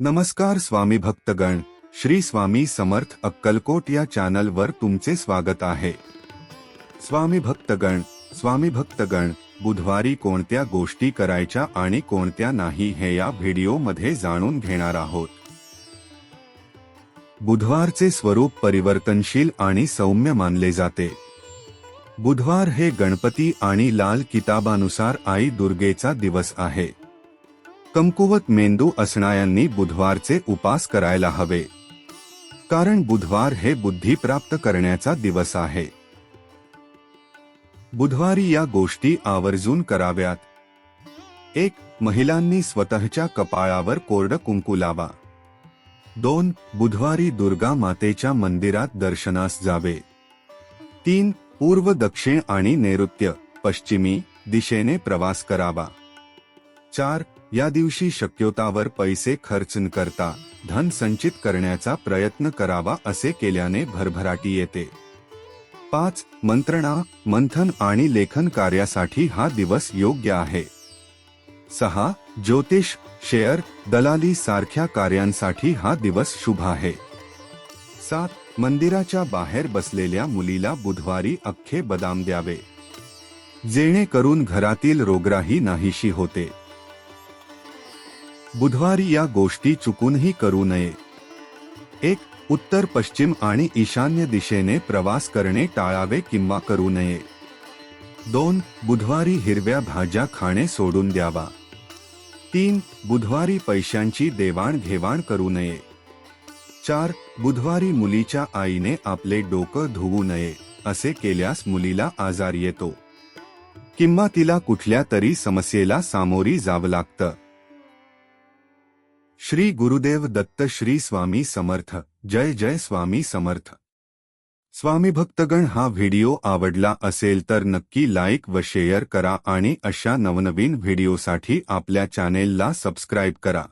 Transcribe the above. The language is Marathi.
नमस्कार स्वामी भक्तगण श्री स्वामी समर्थ अक्कलकोट या चॅनलवर तुमचे स्वागत आहे. स्वामी भक्तगण स्वामी भक्तगण बुधवारी कोणत्या गोष्टी करायच्या आणि कोणत्या नाही हे या व्हिडिओमध्ये जाणून घेणार आहोत. बुधवारचे स्वरूप परिवर्तनशील आणि सौम्य मानले जाते. बुधवार हे गणपती आणि लाल किताबानुसार आई दुर्गेचा दिवस आहे. कमकुवत मेंदू असणाऱ्यांनी बुधवारचे उपास करायला हवे. कारण बुधवार हे बुद्धी प्राप्त करण्याचा दिवस आहे. बुधवारी या गोष्टी आवर्जून कराव्यात. एक महिलांनी स्वतःच्या कपाळावर कोरड कुंकू लावा. दोन बुधवारी दुर्गा मातेच्या मंदिरात दर्शनास जावे. तीन पूर्व दक्षिण आणि नैऋत्य पश्चिमी दिशेने प्रवास करावा. चार या दिवशी शक्यतावर पैसे खर्च न करता धन संचित करण्याचा प्रयत्न करावा असे केल्याने भरभराटी येते. पाच मंत्रणा मंथन आणि लेखन कार्यासाठी हा दिवस योग्य आहे. सहा ज्योतिष शेअर दलाली सारख्या कार्यांसाठी हा दिवस शुभ आहे. सात मंदिराच्या बाहेर बसलेल्या मुलीला बुधवारी अख्खे बदाम द्यावे. जेणेकरून घरातील रोगराही नाहीशी होते. बुधवारी या गोष्टी चुकूनही करू नये. एक उत्तर पश्चिम आणि ईशान्य दिशेने प्रवास करणे टाळावे किंवा करू नये. दोन बुधवारी हिरव्या भाज्या खाणे सोडून द्यावा. तीन बुधवारी पैशांची देवाणघेवाण करू नये. चार बुधवारी मुलीच्या आईने आपले डोकं धुवू नये असे केल्यास मुलीला आजार येतो. किंवा तिला कुठल्या तरी समस्येला सामोरी जावं लागतं. श्री गुरुदेव दत्त श्री स्वामी समर्थ जय जय स्वामी समर्थ. स्वामी भक्तगण हा व्हिडिओ आवडला असेल तर नक्की लाईक व शेअर करा आणि अशा नवनवीन व्हिडिओसाठी आपल्या चॅनेलला सबस्क्राईब करा.